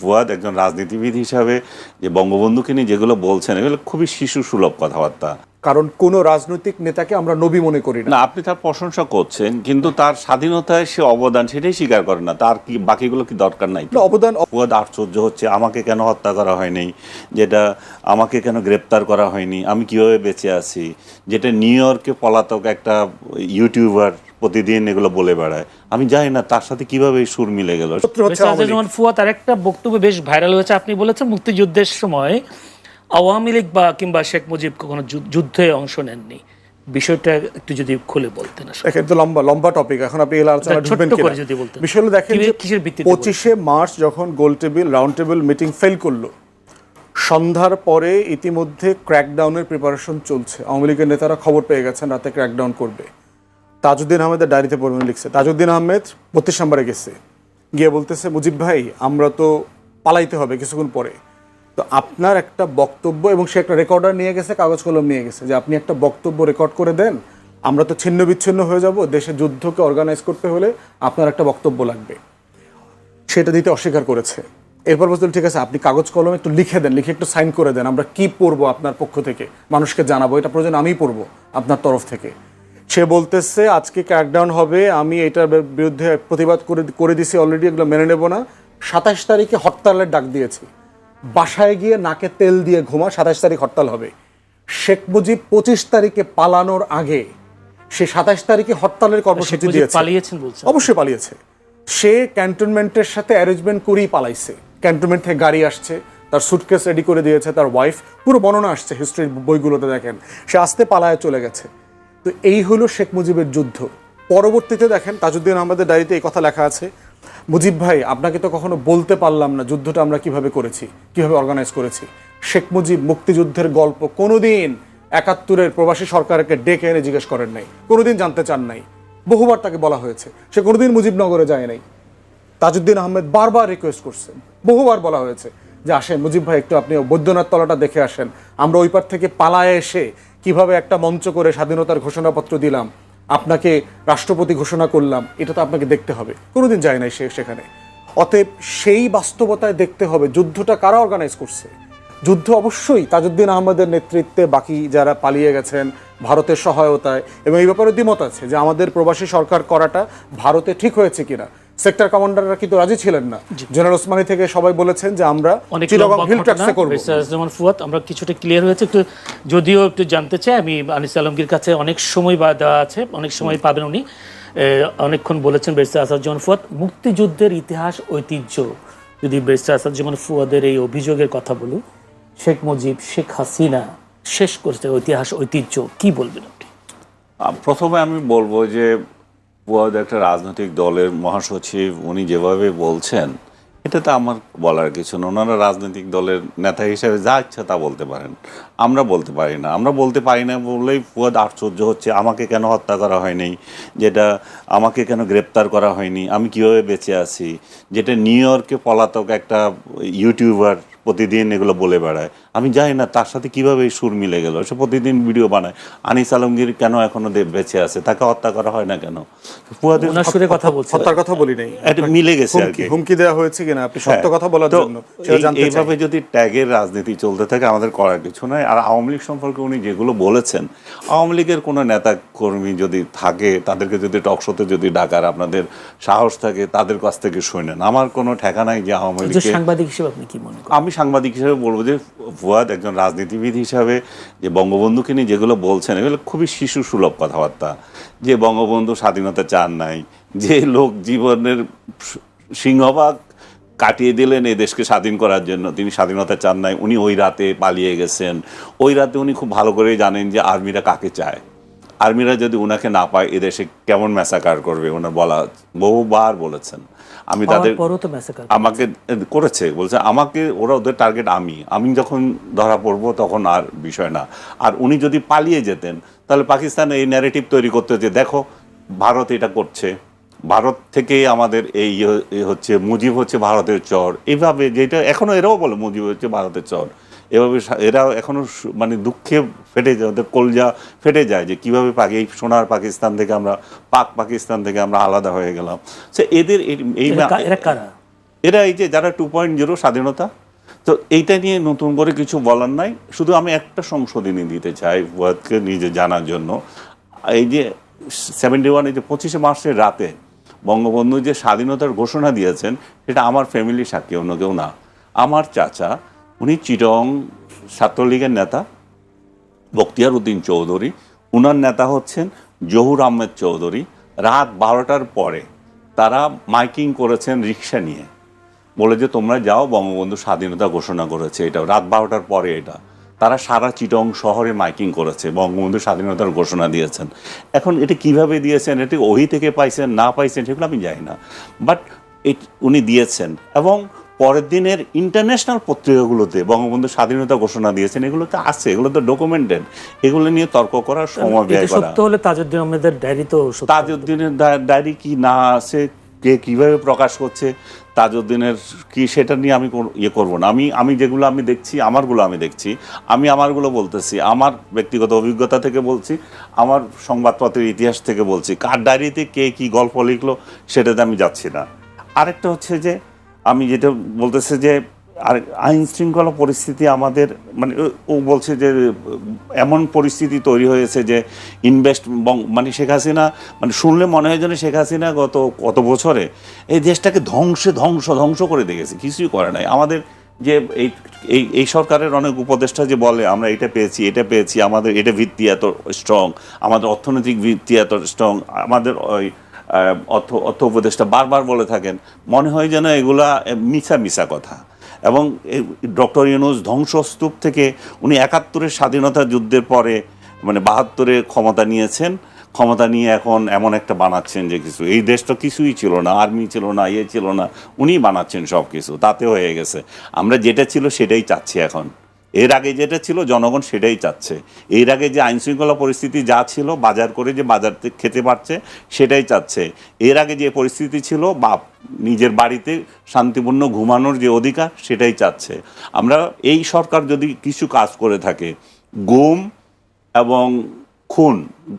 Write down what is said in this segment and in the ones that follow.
ফুয়াদ একজন রাজনীতিবিদ হিসাবে যে বঙ্গবন্ধুকে নিয়ে যেগুলো বলছেন এগুলো খুবই শিশু সুলভ কথাবার্তা। কারণ কোন রাজনৈতিক নেতাকে আমরা নবী মনে করি না। আপনি তার প্রশংসা করছেন কিন্তু তার স্বাধীনতায় সে অবদান সেটাই স্বীকার করেন না। তার কি বাকিগুলো কি দরকার নাই? অবদান ফুয়াদ আশ্চর্য হচ্ছে আমাকে কেন হত্যা করা হয়নি? যেটা আমাকে কেন গ্রেপ্তার করা হয়নি? আমি কীভাবে বেঁচে আছি? যেটা নিউ ইয়র্কে পলাতক একটা ইউটিউবার প্রতিদিন এগুলো বলে বেড়ায়। আমি জানি না তার সাথে কীভাবে এই সুর মিলে গেল। ফুয়াদ আর একটা বক্তব্য বেশ ভাইরাল হয়েছে। আপনি বলেছেন মুক্তিযুদ্ধের সময় আওয়ামী লীগ বা কিংবা শেখ মুজিব কখনো যুদ্ধে অংশ নেননি। বিষয়টা একটু যদি খুলে বলতেন আসলে। দেখেন তো লম্বা লম্বা টপিক এখন আপনি এই আলোচনা ঢুকবেন করে কিনা? যদি বলতেন। বিষয় দেখেন যে কিসের ভিত্তিতে পঁচিশে মার্চ যখন গোল table round table meeting fail করল সন্ধ্যার পরে ইতিমধ্যে ক্র্যাকডাউনের প্রিপারেশন চলছে। আওয়ামী লীগের নেতারা খবর পেয়ে গেছেন রাতে ক্র্যাকডাউন করবে। তাজউদ্দিন আহমেদের ডায়েরিতে পড়বেন লিখছে, তাজউদ্দিন আহমেদ বত্রিশ নম্বরে গেছে। গিয়ে বলতেছে, মুজিব ভাই, আমরা তো পালাইতে হবে কিছুক্ষণ পরে। তো আপনার একটা বক্তব্য এবং সে একটা রেকর্ডার নিয়ে গেছে, কাগজ কলম নিয়ে গেছে, যে আপনি একটা বক্তব্য রেকর্ড করে দেন, আমরা তো ছিন্ন বিচ্ছিন্ন হয়ে যাব, দেশে যুদ্ধকে অর্গানাইজ করতে হলে আপনার একটা বক্তব্য লাগবে। সেটা দিতে অস্বীকার করেছে। এরপর বলছিল ঠিক আছে, আপনি কাগজ কলম একটু লিখে দেন, লিখে একটু সাইন করে দেন, আমরা কি পড়ব আপনার পক্ষ থেকে? মানুষকে জানাব, এটা প্রয়োজন আমিই পড়ব আপনার তরফ থেকে। সে বলতেছে আজকে ক্র্যাকডাউন হবে আমি এটার বিরুদ্ধে প্রতিবাদ করে করে দিছি অলরেডি এগুলো মেনে নেব না। সাতাশ তারিখে হরতালের ডাক দিয়েছি। বাসায় গিয়ে নাকে তেল দিয়ে ঘুমা সাতাশ তারিখ হরতাল হবে। শেখ মুজিব পঁচিশ তারিখে পালানোর আগে সে সাতাশ তারিখে হরতালের কর্মসূচি দিয়েছে। পালিয়েছেন বলছেন। অবশ্যই পালিয়েছে। সে ক্যান্টনমেন্টের সাথে অ্যারেঞ্জমেন্ট করেই পালাইছে। ক্যান্টনমেন্ট থেকে গাড়ি আসছে তার সুটকেস রেডি করে দিয়েছে তার ওয়াইফ পুরো বর্ণনা আসছে হিস্ট্রির বইগুলোতে দেখেন। সে আসতে পালায় চলে গেছে। তো এই হলো শেখ মুজিবের যুদ্ধ। পরবর্তীতে দেখেন তাজউদ্দিন আহমেদের ডায়েরিতে এই কথা লেখা আছে, মুজিব ভাই, আপনাকে তো কখনো বলতে পারলাম না যুদ্ধটা আমরা কীভাবে করেছি, কীভাবে অর্গানাইজ করেছি। শেখ মুজিব মুক্তিযুদ্ধের গল্প কোনোদিন একাত্তরের প্রবাসী সরকারকে ডেকে এনে জিজ্ঞেস করেন নাই, কোনোদিন জানতে চান নাই। বহুবার তাকে বলা হয়েছে, সে কোনোদিন মুজিবনগরে যায় নাই। তাজউদ্দিন আহমেদ বারবার রিকোয়েস্ট করছেন বহুবার বলা হয়েছে যে আসেন মুজিব ভাই, একটু আপনি বৈদ্যনাথ তলাটা দেখে আসেন। আমরা ওই পার থেকে পালায় এসে কীভাবে একটা মঞ্চ করে স্বাধীনতার ঘোষণাপত্র দিলাম, আপনাকে রাষ্ট্রপতি ঘোষণা করলাম, এটা তো আপনাকে দেখতে হবে। কোনোদিন যায় নাই সে সেখানে। অতএব সেই বাস্তবতায় দেখতে হবে, যুদ্ধটা কারা অর্গানাইজ করছে? যুদ্ধ অবশ্যই তাজউদ্দিন আহমদের নেতৃত্বে বাকি যারা পালিয়ে গেছেন ভারতের সহায়তায়, এবং এই ব্যাপারে দ্বিমত আছে যে আমাদের প্রবাসী সরকার করাটা ভারতে ঠিক হয়েছে কিনা। সেক্টর কমান্ডাররা কিন্তু রাজি ছিলেন না। জেনারেল ওসমানী থেকে সবাই বলেছেন যে আমরা অনেক চিটাগং হিল ট্যাক্সে করব। ফুয়াদ আমরা কিছুটা ক্লিয়ার হয়েছে। একটু যদিও একটু জানতে চাই আমি আনিস আলমগীর কাছে অনেক সময় বা দেওয়া আছে অনেক সময় পাবেন উনি। অনেকক্ষণ বলেছেন বেরিস্টার আসাদুজ্জামান ফুয়াদ মুক্তিযুদ্ধের ইতিহাস ঐতিহ্য। যদি বেরিস্টার আসাদুজ্জামান ফুয়াদের এই অভিযোগের কথা বলুন শেখ মুজিব শেখ হাসিনা শেষ করেছে ইতিহাস ঐতিহ্য কি বলবেন আপনি? প্রথমে আমি বলব যে ফুয়াদ একটা রাজনৈতিক দলের মহাসচিব উনি যেভাবে বলছেন, এটা তো আমার বলার কিছু না। ওনারা রাজনৈতিক দলের নেতা হিসেবে যা ইচ্ছা তা বলতে পারেন। আমরা বলতে পারি না। আমরা বলতে পারি না বললেই ফুয়াদ আশ্চর্য হচ্ছে, আমাকে কেন হত্যা করা হয়নি? যেটা আমাকে কেন গ্রেপ্তার করা হয়নি? আমি কীভাবে বেঁচে আছি? যেটা নিউ ইয়র্কে পলাতক একটা ইউটিউবার প্রতিদিন এগুলো বলে বেড়ায়। আমি জানি না তার সাথে কীভাবে এই সুর মিলে গেল। সে প্রতিদিন ভিডিও বানায়। আনিস আলমগীর কেন এখনও বেঁচে আছে? তাকে হত্যা করা হয় না কেন? ফুয়াদের সুরে কথা বলছেন হত্যার কথা বলি নাই। এটা মিলে গেছে আর হুমকি কি। হুমকি দেওয়া হয়েছে কিনা? আপনি সত্য হ্যাঁ। কথা বলার জন্য। এইভাবে যদি ট্যাগের রাজনীতি চলতে থাকে আমাদের করার কিছু নাই। আর আওয়ামী লীগ সম্পর্কে উনি যেগুলো বলেছেন আওয়ামী লীগের কোনো নেতা কর্মী যদি থাকে তাদেরকে যদি টকশোতে যদি ডাকার আপনাদের সাহস থাকে তাদের কাছ থেকে শুনেন আমার কোনো ঠেকা নাই যে আওয়ামী লীগকে সাংবাদিক হিসেবে আপনি কি মনে করেন? আমি সাংবাদিক হিসেবে বলব যে ফুয়াদ একজন রাজনীতিবিদ হিসাবে যে বঙ্গবন্ধুকে নিয়ে যেগুলো বলছেন, এগুলো খুবই শিশু সুলভ কথাবার্তা। যে বঙ্গবন্ধু স্বাধীনতা চান নাই, যে লোক জীবনের সিংহভাগ কাটিয়ে দিলেন এই দেশকে স্বাধীন করার জন্য, তিনি স্বাধীনতা চান নাই, উনি ওই রাতে পালিয়ে গেছেন। ওই রাতে উনি খুব ভালো করেই জানেন যে আর্মিরা কাকে চায়। আর্মিরা যদি উনাকে না পায় এদেশে কেমন ম্যাসাকার করবে ওনার বলা বহুবার বলেছেন। আমি তাদের আমাকে করেছে বলছে আমাকে ওরা ওদের টার্গেট আমি। আমি যখন ধরা পড়ব তখন আর বিষয় না। আর উনি যদি পালিয়ে যেতেন তাহলে পাকিস্তান এই ন্যারেটিভ তৈরি করতে যে দেখো ভারত এটা করছে। ভারত থেকে আমাদের এই ইয়ে- হচ্ছে মুজিব হচ্ছে ভারতের চর। এইভাবে যেটা এখনও এরাও বলে মুজিব হচ্ছে ভারতের চর। এভাবে এরা এখনও মানে দুঃখে ফেটে যায় ওদের কলজা ফেটে যায় যে কীভাবে পাকি এই সোনার পাকিস্তান থেকে আমরা পাক পাকিস্তান থেকে আমরা আলাদা হয়ে গেলাম। সে এদের এই- এই এরা কারা? এরা এই যে যারা টু পয়েন্ট জিরো স্বাধীনতা তো এইটা নিয়ে নতুন করে কিছু বলার নাই। শুধু আমি একটা সংশোধনী দিতে চাই ওয়াদকে নিজে জানার জন্য। এই যে সেভেন্টি ওয়ান এই যে পঁচিশে মার্চের রাতে বঙ্গবন্ধু যে স্বাধীনতার ঘোষণা দিয়েছেন সেটা আমার ফ্যামিলি সাক্ষী অন্য কেউ না। আমার চাচা উনি চিটং ছাত্রলীগের নেতা বখতিয়ার উদ্দিন চৌধুরী। উনার নেতা হচ্ছেন জহুর আহমেদ চৌধুরী। রাত বারোটার পরে তারা মাইকিং করেছেন রিক্সা নিয়ে। বলে যে, তোমরা যাও, বঙ্গবন্ধু স্বাধীনতা ঘোষণা করেছে এটা। রাত বারোটার পরে এটা। তারা সারা চিটং শহরে মাইকিং করেছে, বঙ্গবন্ধু স্বাধীনতার ঘোষণা দিয়েছেন। এখন এটা কীভাবে দিয়েছেন, এটি ওহি থেকে পাইছেন, না পাইছেন, সেগুলো আমি জানি না। বাট উনি দিয়েছেন এবং পরের দিনের ইন্টারন্যাশনাল পত্রিকাগুলোতে বঙ্গবন্ধু স্বাধীনতা ঘোষণা দিয়েছেন এগুলো তো আছে এগুলো তো ডকুমেন্টেড এগুলো নিয়ে তর্ক করার সময় ব্যয় করা। সত্য হলে তাজউদ্দিন আহমেদের ডায়েরি তো তাজউদ্দিনের ডায়েরি কি না আছে কে কীভাবে প্রকাশ করছে তাজউদ্দিনের কি সেটা নিয়ে আমি ইয়ে করব না। আমি আমি যেগুলো আমি দেখছি আমারগুলো আমি দেখছি। আমি আমারগুলো বলতেছি আমার ব্যক্তিগত অভিজ্ঞতা থেকে বলছি আমার সংবাদপত্রের ইতিহাস থেকে বলছি। কার ডায়েরিতে কে কি গল্প লিখলো সেটাতে আমি যাচ্ছি না। আরেকটা হচ্ছে যে আমি যেটা বলতেছে যে আর আইন শৃঙ্খলা পরিস্থিতি আমাদের মানে ও- বলছে যে, এমন পরিস্থিতি তৈরি হয়েছে যে ইনভেস্ট মানে শেখ হাসিনা মানে শুনলে মনে হয় যেন শেখ হাসিনা গত কত বছরে এই দেশটাকে ধ্বংসে ধ্বংস ধ্বংস করে দেখেছে কিছুই করে নাই। আমাদের যে এই এই এই সরকারের অনেক উপদেষ্টা যে বলে, আমরা এটা পেয়েছি এটা পেয়েছি, আমাদের এটা ভিত্তি এত স্ট্রং আমাদের অর্থনৈতিক ভিত্তি এত স্ট্রং আমাদের ওই অর্থ অর্থ উপদেষ্টা বারবার বলে থাকেন, মনে হয় যেন এগুলা মিছা মিছা কথা। এবং ডক্টর ইউনুস ধ্বংসস্তূপ থেকে উনি একাত্তরের স্বাধীনতা যুদ্ধের পরে মানে বাহাত্তরে ক্ষমতা নিয়েছেন। ক্ষমতা নিয়ে এখন এমন একটা বানাচ্ছেন যে কিছু। এই দেশ তো কিছুই ছিল না, আর্মি ছিল না ইয়ে ছিল না উনি বানাচ্ছেন সব কিছু তাতে হয়ে গেছে। আমরা যেটা ছিল সেটাই চাচ্ছি এখন। এর আগে যেটা ছিল, জনগণ সেটাই চাচ্ছে। এর আগে যে আইন শৃঙ্খলা পরিস্থিতি যা ছিল, বাজার করে যে বাজার খেতে পারছে, সেটাই চাচ্ছে। এর আগে যে পরিস্থিতি ছিল বা নিজের বাড়িতে শান্তিপূর্ণ ঘুমানোর যে অধিকার, সেটাই চাচ্ছে। আমরা এই সরকার যদি কিছু কাজ করে থাকে, গুম এবং খুন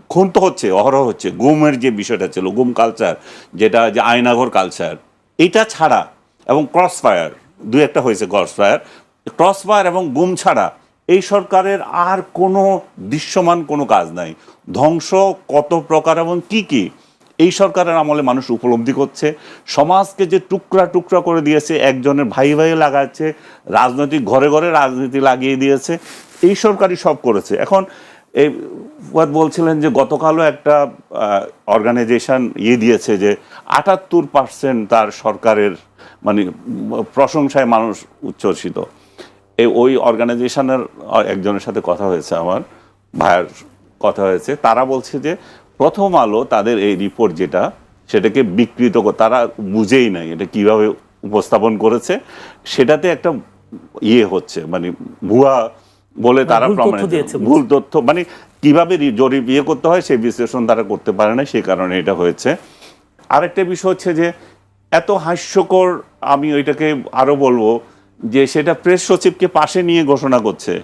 খুন তো হচ্ছে, অহরহ হচ্ছে, গুমের যে বিষয়টা ছিল, গুম কালচার যেটা যে আয়নাঘর কালচার এইটা ছাড়া এবং ক্রস ফায়ার দু একটা হয়েছে ক্রস ফায়ার ক্রস ফায়ার এবং গুম ছাড়া এই সরকারের আর কোনো দৃশ্যমান কোনো কাজ নাই। ধ্বংস কত প্রকার এবং কি কি, এই সরকারের আমলে মানুষ উপলব্ধি করছে। সমাজকে যে টুকরা টুকরা করে দিয়েছে, একজনের ভাই ভাই লাগাচ্ছে, রাজনৈতিক ঘরে ঘরে রাজনীতি লাগিয়ে দিয়েছে, এই সরকারই সব করেছে। এখন এই বলছিলেন যে গতকালও একটা অর্গানাইজেশন ইয়ে দিয়েছে যে আটাত্তর পার্সেন্ট তার সরকারের মানে প্রশংসায় মানুষ উচ্ছ্বসিত। এই ওই অর্গানাইজেশনের একজনের সাথে কথা হয়েছে আমার ভাইয়ের কথা হয়েছে। তারা বলছে যে প্রথম আলো তাদের এই রিপোর্ট যেটা সেটাকে বিকৃত তারা বুঝেই নাই এটা কীভাবে উপস্থাপন করেছে। সেটাতে একটা ইয়ে হচ্ছে মানে ভুয়া বলে তারা ভুল তথ্য মানে কীভাবে জরিপ ইয়ে করতে হয় সেই বিশ্লেষণ তারা করতে পারে না সেই কারণে এটা হয়েছে। আরেকটা বিষয় হচ্ছে যে এত হাস্যকর আমি ওইটাকে আরও বলব যে সেটা প্রেস সচিবকে পাশে নিয়ে ঘোষণা করছে।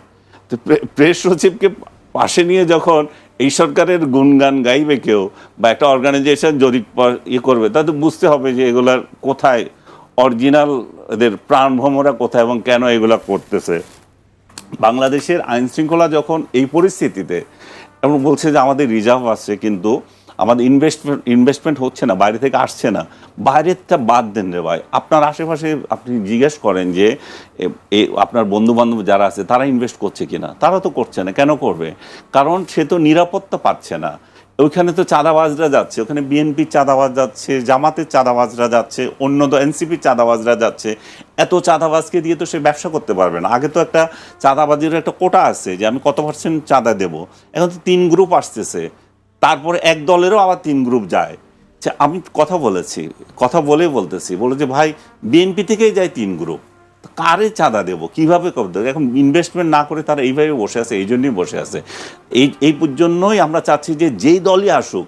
তো প্রে- প্রেস সচিবকে পাশে নিয়ে যখন এই সরকারের গুণগান গাইবে কেউ বা একটা অর্গানাইজেশন যদি ইয়ে করবে তাতে বুঝতে হবে যে এগুলার কোথায় অরিজিনাল এদের প্রাণভ্রমরা কোথায় এবং কেন এগুলা করতেছে। বাংলাদেশের আইন শৃঙ্খলা যখন এই পরিস্থিতিতে, এবং বলছে যে আমাদের রিজার্ভ আছে, কিন্তু আমাদের ইনভেস্টমেন্ট ইনভেস্টমেন্ট হচ্ছে না, বাইরে থেকে আসছে না। বাইরেরটা বাদ দেন রে ভাই। আপনার আশেপাশে আপনি জিজ্ঞেস করেন যে আপনার বন্ধু বান্ধব যারা আছে, তারা ইনভেস্ট করছে কি না তারা তো করছে না। কেন করবে? কারণ সে তো নিরাপত্তা পাচ্ছে না। ওইখানে তো চাঁদাবাজরা যাচ্ছে। ওখানে বিএনপির চাঁদাবাজ যাচ্ছে, জামাতের চাঁদাবাজরা যাচ্ছে, অন্য এনসিপির চাঁদাবাজরা যাচ্ছে। এত চাঁদাবাজকে দিয়ে তো সে ব্যবসা করতে পারবে না। আগে তো একটা চাঁদাবাজির একটা কোটা আছে যে, আমি কত পার্সেন্ট চাঁদা দেব? এখন তো তিন গ্রুপ আসতেছে। তারপরে এক দলেরও আবার তিন গ্রুপ যায়। আমি কথা বলেছি, কথা বলে বলতেছি। বলে যে, ভাই বিএনপি থেকেই যায় তিন গ্রুপ কারে চাঁদা দেবো? কীভাবে কর দেবো এখন ইনভেস্টমেন্ট না করে তারা এইভাবে বসে আছে, এই জন্যই বসে আছে। এই এই জন্যই আমরা চাচ্ছি যে, যেই দলই আসুক